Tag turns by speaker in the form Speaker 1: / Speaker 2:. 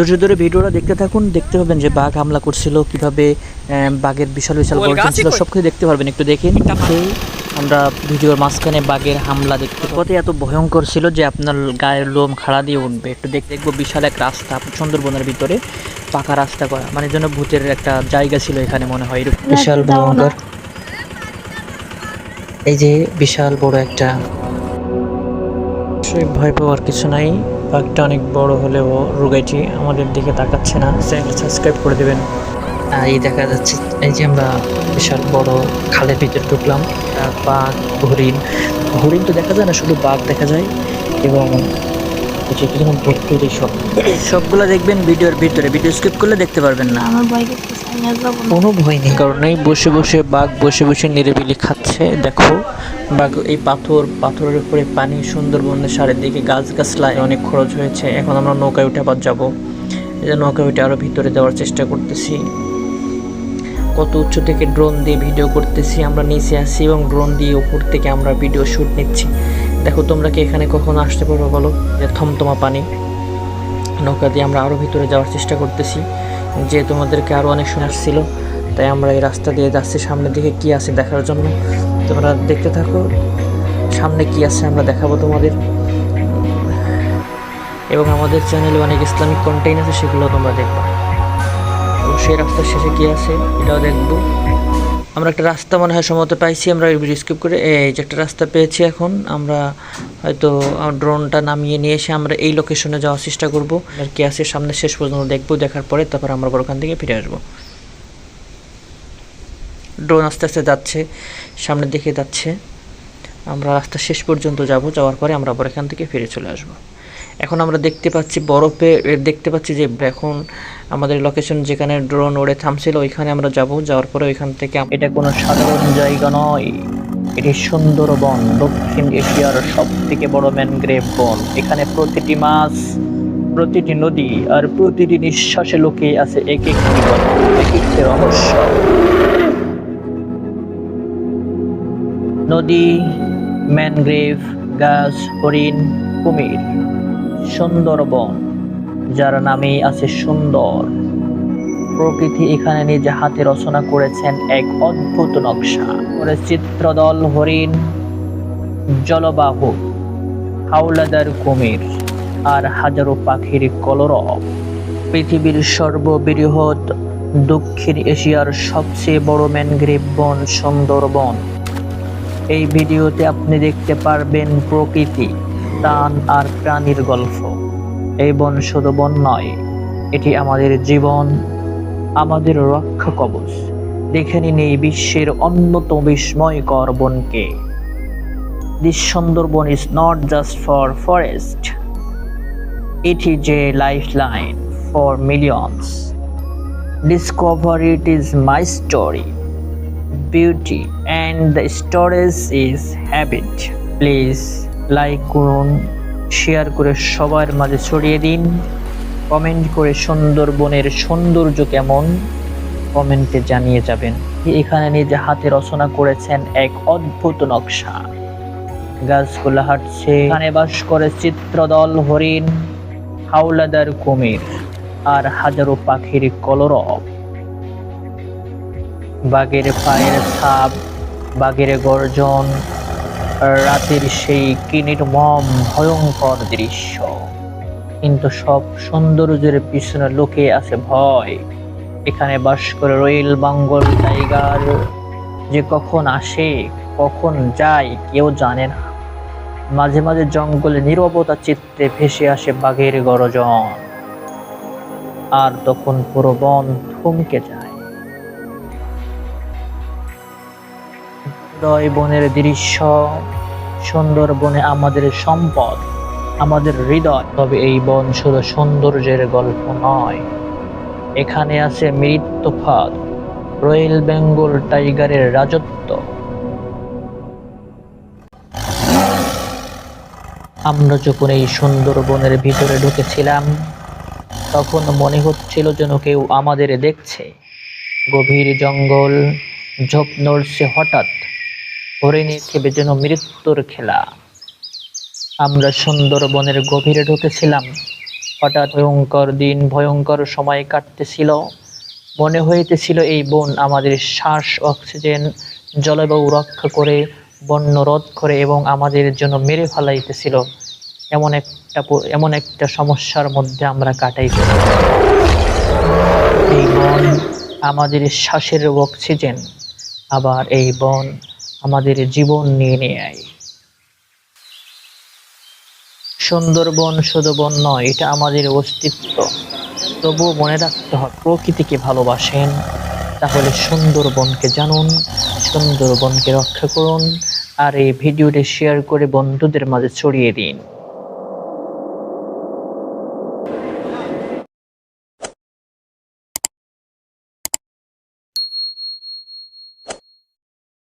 Speaker 1: ধৈর্য ধরে ভিডিওটা দেখতে থাকুন দেখতে পাবেন যে বাঘ হামলা করছিল কীভাবে আহ, বাঘের বিশাল বিশাল গর্জন ছিল সব কিছু দেখতে পারবেন একটু দেখেন। আমরা ভিডিওর মাঝখানে বাঘের হামলা দেখতে কত এত ভয়ঙ্কর ছিল যে আপনার গায়ের লোম খাড়া দিয়ে উঠবে। একটু দেখ দেখব বিশাল এক রাস্তা সুন্দরবনের ভিতরে পাকা রাস্তা করা। মানে যেন ভূতের একটা জায়গা ছিল এখানে মনে হয় এরকম। বিশাল ভয়ঙ্কর। এই যে বিশাল বড় একটা ভয় পাওয়ার কিছু নাই। বাঘটা অনেক বড় হলেও রুগাইটি আমাদের দিকে তাকাচ্ছে না। চ্যানেল সাবস্ক্রাইব করে দেবেন। আর এই দেখা যাচ্ছে এই যে আমরা বিশাল বড় খালের ভিতরে ঢুকলাম বাঘ হরিণ। হরিণ তো দেখা যায় না শুধু বাঘ দেখা যায় এবং ভর্তি সব সবগুলো দেখবেন ভিডিওর ভিতরে। ভিডিও স্কিপ করলে দেখতে পারবেন না।
Speaker 2: আমার ভয়
Speaker 1: কোনো ভয় নেই। কারণেই বসে বসে বাঘ বসে বসে নিরিবিলি খাচ্ছে। দেখো, বাঘ এই পাথর, পাথরের উপরে পানি, সুন্দরবনের সারের দিকে গাছ গাছলায় অনেক খরচ হয়েছে। এখন আমরা নৌকায় উঠে আবার যাব। এই নৌকায় উঠে আরও ভিতরে যাওয়ার চেষ্টা করতেছি। কত উচ্চ থেকে ড্রোন দিয়ে ভিডিও করতেছি, আমরা নিচে আসি এবং ড্রোন দিয়ে উপর থেকে আমরা ভিডিও শ্যুট নিচ্ছি। দেখো, তোমরা কি এখানে কখনো আসতে পারবে বলো? যে থমথমা পানি। নৌকা দিয়ে আমরা আরও ভিতরে যাওয়ার চেষ্টা করতেছি। যে তোমাদেরকে আরও অনেক শোনার ছিল, তাই আমরা এই রাস্তা দিয়ে যাচ্ছি। সামনের দিকে কী আছে দেখার জন্য তোমরা দেখতে থাকো। সামনে কী আছে আমরা দেখাবো তোমাদের। এবং আমাদের চ্যানেলে অনেক ইসলামিক কন্টেন্ট আছে, সেগুলো তোমরা দেখবা। এবং সেই রাস্তার শেষে কী আছে, এটাও দেখব। আমরা একটা রাস্তা মনে হয় সম্ভবত পাইছি, আমরা স্কিপ করে, এই যে একটা রাস্তা পেয়েছি এখন, আমরা হয়তো ড্রোনটা নামিয়ে নিয়ে এসে আমরা এই লোকেশনে যাওয়ার চেষ্টা করব। আর কি আছে, সামনে শেষ পর্যন্ত দেখব, দেখার পরে তারপর আমরা ওখান থেকে ফিরে আসব। ড্রোন আস্তে আস্তে যাচ্ছে, সামনের দিকে যাচ্ছে। আমরা রাস্তা শেষ পর্যন্ত যাব, যাওয়ার পরে আমরা আবার এখান থেকে ফিরে চলে আসব। এখন আমরা দেখতে পাচ্ছি বরফে দেখতে পাচ্ছি যে এখন আমাদের লোকেশন যেখানে ড্রোন ওড়ে থামছিল, ওইখানে আমরা যাব। যাওয়ার পরে ওইখান থেকে এটা কোনো সাধারণ জায়গা নয়। এটি সুন্দরবন, দক্ষিণ এশিয়ার সব থেকে বড় ম্যানগ্রেভ বন। এখানে প্রতিটি মাছ, প্রতিটি নদী আর প্রতিটি নিঃশ্বাসে লোকে আছে এক একটি এক একটি রহস্য। নদী ম্যানগ্রেভ গাছ, হরিণ, কুমির। সুন্দরবন যার নামেই আছে সুন্দর। প্রকৃতি এখানে নিজে হাতে রচনা করেছেন এক অদ্ভুত নকশা। করে চিত্রদল হরিণ, জলবাহু, হাওলাদার কুমির, আর হাজারো পাখির কলরব। পৃথিবীর সর্ববৃহৎ দক্ষিণ এশিয়ার সবচেয়ে বড় ম্যানগ্রেভ বন সুন্দরবন এই ভিডিওতে আপনি দেখতে পারবেন প্রকৃতি। প্রাণ আর প্রাণীর গল্প। এই বন শুধু বন নয়, এটি আমাদের জীবন, আমাদের রক্ষা কবচ। দেখে নিন এই বিশ্বের অন্যতম বিস্ময়কর বনকে। This Sundarban is not just for forest is a life line for millions discover it is my story beauty and the storage is habit please like করুন শেয়ার করে সবার মাঝে ছড়িয়ে দিন। কমেন্ট করে সুন্দরবনের সৌন্দর্য কেমন? কমেন্টে জানিয়ে যাবেন। এখানে নিজে হাতে রচনা করেছেন এক অদ্ভুত নকশা। গাছগুলা হাঁটছে, এখানে বাস করে চিত্রদল, হরিণ, হাওলাদার কুমির, আর হাজারো পাখির কলরব। বাঘের পায়ের ছাপ, বাঘের গর্জন রাতের সেই কিনির্মম ভয়ঙ্কর দৃশ্য। কিন্তু সব সৌন্দর্যের পিছনে লোকে আছে ভয়। এখানে বাস করে রয়েল বাঙ্গল টাইগার। যে কখন আসে, কখন যায়, কেউ জানে না। মাঝে মাঝে জঙ্গলে নিরবতা চিত্রে ভেসে আসে বাঘের গরজন। আর তখন পুরো বন থমকে যায়। হৃদয় বনের দৃশ্য সুন্দরবনে আমাদের সম্পদ, আমাদের হৃদয়। তবে এই বন শুধু সৌন্দর্যের গল্প নয়। এখানে আছে মৃত্যুফাদ রয়েল বেঙ্গল টাইগারের রাজত্ব। আমরা যখন এই সুন্দরবনের ভিতরে ঢুকেছিলাম, তখন মনে হচ্ছিল যেন কেউ আমাদের দেখছে। গভীর জঙ্গল, ঝোপ নড়ছে হঠাৎ। খেবে যেন মৃত্যুর খেলা। আমরা সুন্দরবনের গভীরে ঢুকেছিলাম। হঠাৎ ভয়ঙ্কর দিন, ভয়ঙ্কর সময় কাটতেছিল। মনে হইতেছিল এই বন আমাদের শ্বাস, অক্সিজেন, জলবায়ু রক্ষা করে, বন্য রোধ করে এবং আমাদের জন্য মেরে ফেলাইতেছিল। এমন একটা এমন একটা সমস্যার মধ্যে আমরা কাটাইতে এই বন আমাদের শ্বাসের অক্সিজেন। আবার এই বন আমাদের জীবন নিয়ে নেয়। সুন্দরবন শুধু বন নয়, এটা আমাদের অস্তিত্ব। তবুও মনে রাখতে হয়, প্রকৃতিকে ভালোবাসেন, তাহলে সুন্দরবনকে জানুন, সুন্দরবনকে রক্ষা করুন, আর এই ভিডিওটি শেয়ার করে বন্ধুদের মাঝে ছড়িয়ে দিন।